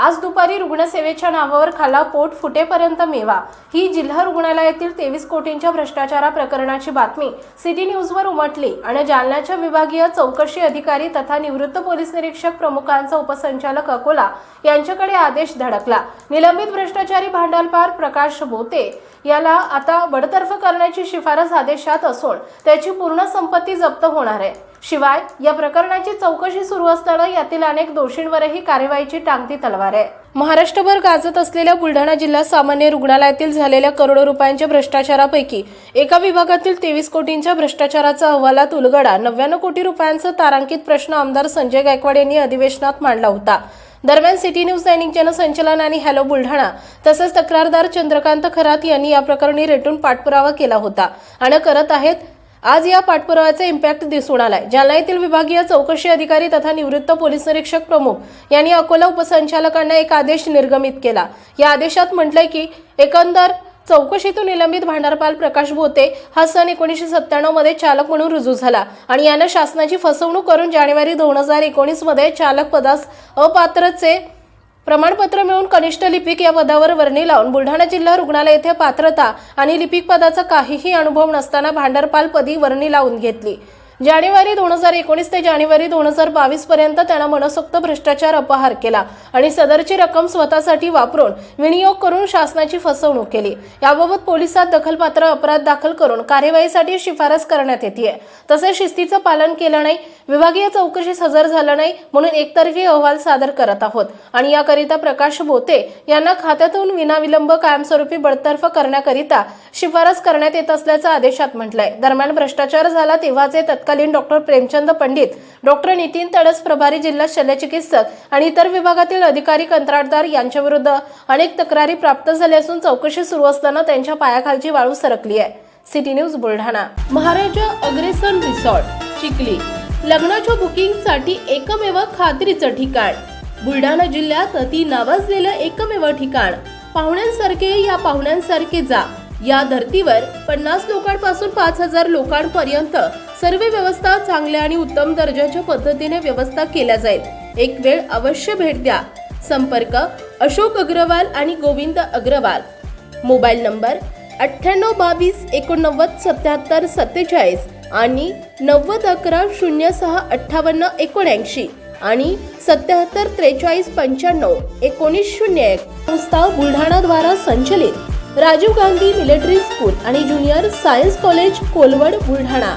आज दुपारी रुग्णसेवेच्या नावावर खाला पोट फुटेपर्यंत मेवा. ही जिल्हा रुग्णालयातील तेवीस कोटींच्या भ्रष्टाचारा प्रकरणाची बातमी सिटी न्यूजवर उमटली आणि जालन्याच्या विभागीय चौकशी अधिकारी तथा निवृत्त पोलीस निरीक्षक प्रमुखांचा उपसंचालक अकोला यांच्याकडे आदेश धडकला. निलंबित भ्रष्टाचारी भांडवलपार प्रकाश बोते याला आता बडतर्फ करण्याची शिफारस आदेशात असून त्याची पूर्ण संपत्ती जप्त होणार आहे. शिवाय या प्रकरणाची चौकशी सुरू असताना यातील अनेक दोषींवरही कारवाईची टांगती तलवार आहे. महाराष्ट्रभर गाजत असलेल्या बुलढाणा जिल्हा सामान्य रुग्णालयातील झालेल्या करोडो रुपयांच्या भ्रष्टाचारापैकी एका विभागातील तेवीस कोटींच्या भ्रष्टाचाराचा अहवालात उलगडा नव्याण्णव कोटी रुपयांचा तारांकित प्रश्न आमदार संजय गायकवाड यांनी अधिवेशनात मांडला होता. दरम्यान सिटी न्यूज दैनिक जनसंचलन आणि हॅलो बुलढाणा तसंच तक्रारदार चंद्रकांत खरात यांनी या प्रकरणी रेटून पाठपुरावा केला होता. आणि करत आहेत आज या पाठपुराव्याचा इम्पॅक्ट दिसून आलाय. जालना येथील विभागीय चौकशी अधिकारी तथा निवृत्त पोलीस निरीक्षक प्रमुख यांनी अकोला उपसंचालकांना एक आदेश निर्गमित केला. या आदेशात म्हटलंय की एकंदर चौकशीतून निलंबित भांडारपाल प्रकाश भोते हा सन एकोणीसशे सत्त्याण्णवमध्ये चालक म्हणून रुजू झाला आणि यानं शासनाची फसवणूक करून जानेवारी दोन हजार एकोणीसमध्ये चालक पदास अपात्रचे प्रमाणपत्र मिळून कनिष्ठ लिपिक या पदावर वर्णी लावून बुलढाणा जिल्हा रुग्णालय येथे पात्रता आणि लिपिक पदाचा काहीही अनुभव नसताना भांडरपालपदी वर्णी लावून घेतली. जानेवारी दोन हजार एकोणीस ते जानेवारी दोन हजार बावीस पर्यंत त्यानं मनसोक्त भ्रष्टाचार अपहार केला आणि सदरची रक्कम स्वतःसाठी वापरून विनियोग करून शासनाची फसवणूक केली. याबाबत पोलिसात दखलपात्र अपराध दाखल करून कार्यवाहीसाठी शिफारस करण्यात येते तसेच शिस्तीचं पालन केलं नाही विभागीय चौकशीस हजर झालं नाही म्हणून एकतर्फी अहवाल सादर करत आहोत. आणि याकरिता प्रकाश बोते यांना खात्यातून विनाविलंब कायमस्वरूपी बडतर्फ करण्याकरिता शिफारस करण्यात येत असल्याचं आदेशात म्हटलंय. दरम्यान भ्रष्टाचार झाला तेव्हाचे तत्कालीन डॉक्टर प्रेमचंद पंडित डॉक्टर नितीन तडस प्रभारी जिल्हा शल्यचिकित्सक आणि इतर विभागातील अधिकारी कंत्राटदार यांच्याविरुद्ध अनेक तक्रारी प्राप्त झाल्या असून चौकशी सुरू असताना त्यांच्या पायाखालची वाळू सरकली आहे. City news Buldhana. Maharaja Agrasen resort Chikhli. लग्नाच्या बुकिंगसाठी एकमेव खात्रीचं ठिकाण. बुलढाणा जिल्ह्यात अति नावाजलेलं एकमेव ठिकाण. पाहुण्यांसारखे या पाहुण्यांसारखे जा. या धर्तीवर पन्नास लोकांपासून पाच हजार लोकांपर्यंत सर्व व्यवस्था चांगल्या आणि उत्तम दर्जाच्या पद्धतीने व्यवस्था केल्या जाईल. एक वेळ अवश्य भेट द्या. संपर्क अशोक अग्रवाल आणि गोविंद अग्रवाल. मोबाईल नंबर अठ्ठ्याण्णव बावीस एकोणनव्वद सत्याहत्तर सत्तेचाळीस आणि नव्वद अकरा शून्य सहा अठ्ठावन्न एकोणऐंशी आणि सत्याहत्तर त्रेचाळीस पंच्याण्णव एकोणीस शून्य एक. संस्था बुलढाणाद्वारा संचलित राजीव गांधी मिलिटरी स्कूल आणि junior science college Kolwad Buldhana.